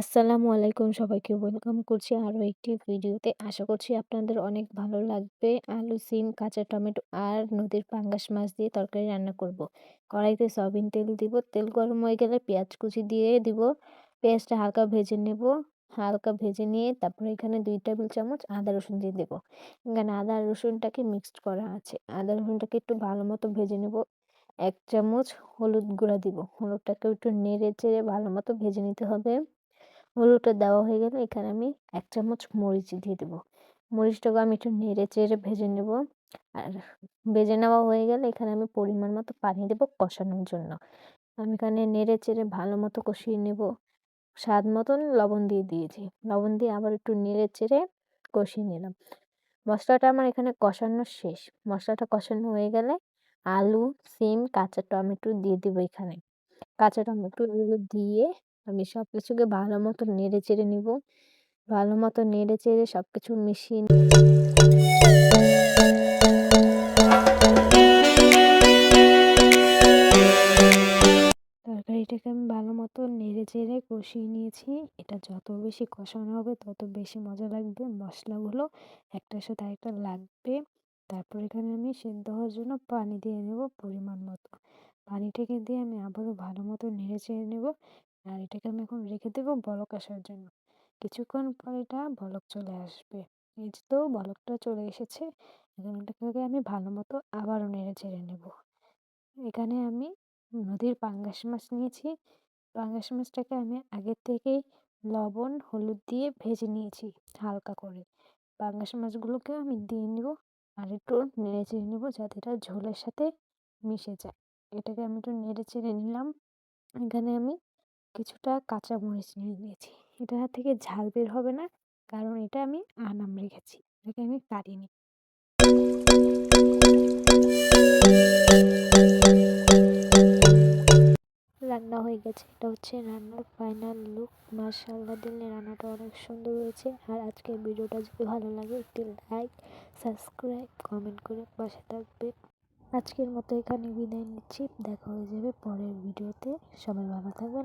আসসালামু আলাইকুম সবাইকে। ওয়েলকাম করছি আরও একটি ভিডিওতে। আশা করছি আপনাদের অনেক ভালো লাগবে। আলু, সিম, কাঁচা টমেটো আর নদীর পাঙ্গাস মাছ দিয়ে তরকারি রান্না করব। কড়াইতে সয়াবিন তেল দিব। তেল গরম হয়ে গেলে পেঁয়াজ কুচি দিয়ে দিব। পেঁয়াজটা হালকা ভেজে নেব। হালকা ভেজে নিয়ে তারপরে এখানে দুই টেবিল চামচ আদা রসুন দিয়ে দেবো। এখানে আদা রসুনটাকে মিক্সড করা আছে। আদা রসুনটাকে একটু ভালো মতো ভেজে নেব। এক চামচ হলুদ গুঁড়া দিব। হলুদটাকে একটু নেড়ে চেড়ে ভালো মতো ভেজে নিতে হবে। হলুদটা দেওয়া হয়ে গেলে এখানে আমি এক চামচ মরিচ দিয়ে দেবো। মরিচটাকে আমি একটু নেড়ে চেড়ে ভেজে নেব। আর ভেজে নেওয়া হয়ে গেলে এখানে আমি পরিমাণ মতো পানি দেবো কষানোর জন্য। আমি এখানে নেড়ে চেড়ে ভালো মতো কষিয়ে নেব। স্বাদ মতন লবণ দিয়ে দিয়েছি। লবণ দিয়ে আবার একটু নেড়ে চেড়ে কষিয়ে নিলাম। মশলাটা আমার এখানে কষানো শেষ। মশলাটা কষানো হয়ে গেলে আলু, সিম, কাঁচা টমেটো দিয়ে দেবো এখানে। কাঁচা টমেটোগুলো দিয়ে আমি সব কিছুকে ভালো মতো নেড়ে চেড়ে নিব। ভালো মতো নেড়ে চেড়ে সব কিছু মিশিয়ে তরকারিটাকে আমি ভালো মতো নেড়ে চেড়ে কষিয়ে নিয়েছি। এটা যত বেশি কষানো হবে, তত বেশি মজা লাগবে, মশলাগুলো একটার সাথে আরেকটা লাগবে। তারপর এখানে আমি সেদ্ধ হওয়ার জন্য পানি দিয়ে নেব পরিমাণ মতো। পানিটাকে দিয়ে আমি আবারও ভালো মতো নেড়ে চেড়ে নেব। আর এটাকে আমি এখন রেখে দেবো বলক আসার জন্য। কিছুক্ষণ পর এটা বলক চলে আসবে। এই তো বলকটা চলে এসেছে, এখন এটাকে আমি ভালো মতো আবারও নেড়ে চেড়ে নেব। এখানে আমি নদীর পাঙ্গাস মাছ নিয়েছি। পাঙ্গাস মাছটাকে আমি আগের থেকেই লবণ, হলুদ দিয়ে ভেজে নিয়েছি হালকা করে। পাঙ্গাস মাছগুলোকেও আমি দিয়ে নেব আর একটু নেড়ে চেড়ে নেব যাতে এটা ঝোলের সাথে মিশে যায়। এটাকে আমি একটু নেড়ে চেড়ে নিলাম। এখানে আমি কিছুটা কাঁচা মরিচ নিয়ে নিয়েছি। এটা থেকে ঝাল বের হবে না, কারণ এটা আমি আনাম রেখেছি। এটাকে আমি কাটিনি রান্না হয়ে গেছে। এটা হচ্ছে রান্নার ফাইনাল লুক। মাশাআল্লাহ দিলে রান্নাটা অনেক সুন্দর হয়েছে। আর আজকের ভিডিওটা যদি ভালো লাগে, একটি লাইক, সাবস্ক্রাইব, কমেন্ট করে পাশে থাকবে। আজকের মতো এখানে বিদায় নিচ্ছি। দেখা হয়ে যাবে পরের ভিডিওতে। সবাই ভালো থাকবেন।